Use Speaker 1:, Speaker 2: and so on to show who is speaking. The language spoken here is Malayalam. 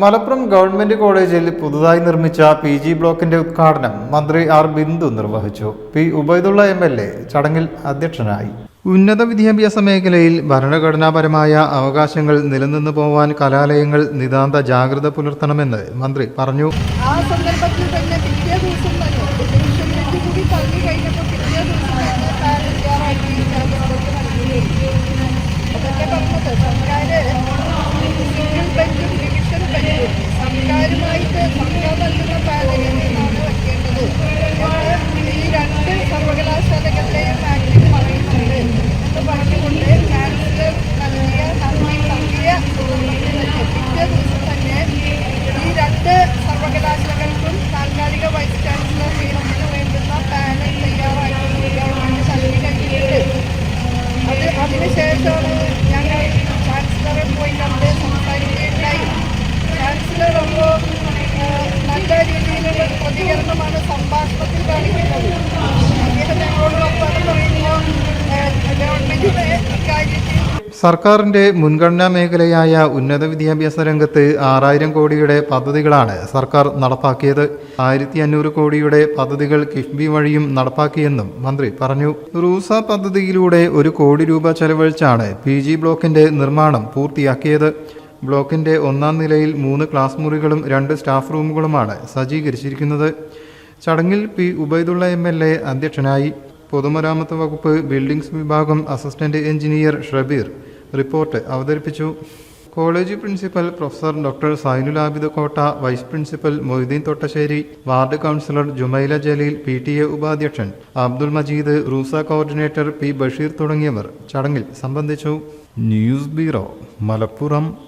Speaker 1: മലപ്പുറം ഗവൺമെന്റ് കോളേജിൽ പുതുതായി നിർമ്മിച്ച പി ജി ബ്ലോക്കിന്റെ ഉദ്ഘാടനം മന്ത്രി ആർ ബിന്ദു നിർവഹിച്ചു. P Ubaidulla M L A ചടങ്ങിൽ അധ്യക്ഷനായി. ഉന്നത വിദ്യാഭ്യാസ മേഖലയിൽ ഭരണഘടനാപരമായ അവകാശങ്ങൾ നിലനിന്നു പോവാൻ കലാലയങ്ങൾ നിതാന്ത ജാഗ്രത പുലർത്തണമെന്ന് മന്ത്രി പറഞ്ഞു.
Speaker 2: ആ സന്ദർഭത്തിൽ തന്നെ അതിനുശേഷമാണ് ഞങ്ങൾ ചാൻസലറെ പോയി കണ്ട് സംസാരിക്കുകയുണ്ടായി. ചാൻസലർ അപ്പോൾ നല്ല രീതിയിലുള്ള പ്രതികരണമാണ് സംഭാഷണത്തിൽ
Speaker 1: സർക്കാരിന്റെ മുൻഗണനാ മേഖലയായ ഉന്നത വിദ്യാഭ്യാസ രംഗത്ത് ആറായിരം കോടിയുടെ പദ്ധതികളാണ് സർക്കാർ നടപ്പാക്കിയത്. ആയിരത്തി അഞ്ഞൂറ് കോടിയുടെ പദ്ധതികൾ കിഫ്ബി വഴിയും നടപ്പാക്കിയെന്നും മന്ത്രി പറഞ്ഞു. റൂസ പദ്ധതിയിലൂടെ ഒരു കോടി രൂപ ചെലവഴിച്ചാണ് പി ജി ബ്ലോക്കിന്റെ നിർമ്മാണം പൂർത്തിയാക്കിയത്. ബ്ലോക്കിന്റെ ഒന്നാം നിലയിൽ മൂന്ന് ക്ലാസ് മുറികളും രണ്ട് സ്റ്റാഫ് റൂമുകളുമാണ് സജ്ജീകരിച്ചിരിക്കുന്നത്. ചടങ്ങിൽ P Ubaidulla M L A അധ്യക്ഷനായി. പൊതുമരാമത്ത് വകുപ്പ് ബിൽഡിംഗ്സ് വിഭാഗം അസിസ്റ്റന്റ് എഞ്ചിനീയർ ഷബീർ റിപ്പോർട്ട് അവതരിപ്പിച്ചു. College principal professor doctor Zainul Abid Kotta vice principal Moideen Thottassery ward councillor Jumaila Jaleel P T A ഉപാധ്യക്ഷൻ അബ്ദുൾ മജീദ് റൂസ കോർഡിനേറ്റർ പി ബഷീർ തുടങ്ങിയവർ ചടങ്ങിൽ സംബന്ധിച്ചു. News bureau Malappuram.